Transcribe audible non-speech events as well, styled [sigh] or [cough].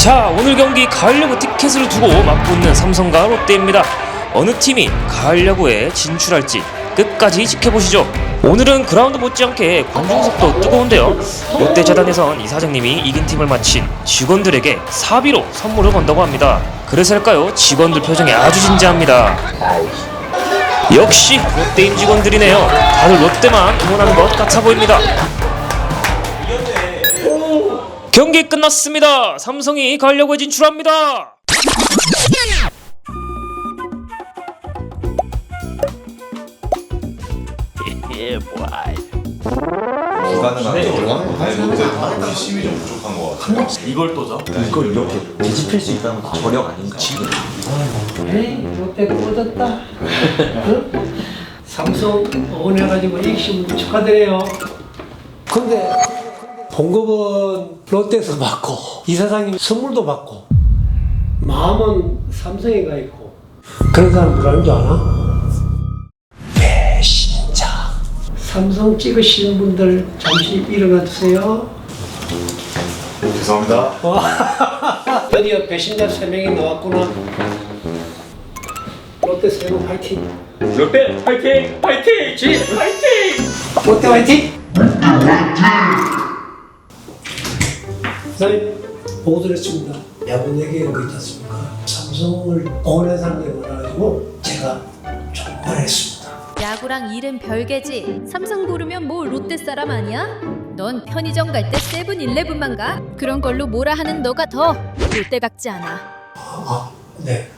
자 오늘 경기 가을야구 티켓을 두고 맞붙는 삼성과 롯데입니다. 어느 팀이 가을야구에 진출할지 끝까지 지켜보시죠. 오늘은 그라운드 못지않게 관중석도 뜨거운데요. 롯데 재단에선 이사장님이 이긴 팀을 마친 직원들에게 사비로 선물을 건다고 합니다. 그래서일까요? 직원들 표정이 아주 진지합니다. 역시 롯데임 직원들이네요. 다들 롯데만 응원하는 것 같아 보입니다. 경기 끝났습니다. 삼성이 가려고 진출합니다. 이걸 또 줘? 이걸 이렇게 뒤집힐 수 있다는 건 저력 아닌가? 에이, 롯데가 얻었다. 응? 삼성 이기신 분 축하드려요. 근데 봉급은 롯데에서 받고 이사장님 선물도 받고 마음은 삼성에 가 있고 그런 사람 뭐라는 줄 아나? 배신자. 삼성 찍으시는 분들 잠시 일어나 주세요. 죄송합니다 [laughs] 드디어 배신자 3명이 나왔구나. 롯데 세븐 파이팅! 롯데 파이팅! 파이팅! 지 파이팅! 롯데 화이팅! 네, 보고 드렸습니다. 야구 얘기한 거 있지 않습니까? 삼성을 응원한 사람들이 많아가지고 제가 정말 했습니다. 야구랑 일은 별개지. 삼성 고르면 뭐 롯데 사람 아니야? 넌 편의점 갈 때 세븐일레븐만 가? 그런 걸로 뭐라 하는 너가 더 롯데 같지 않아. 아, 네.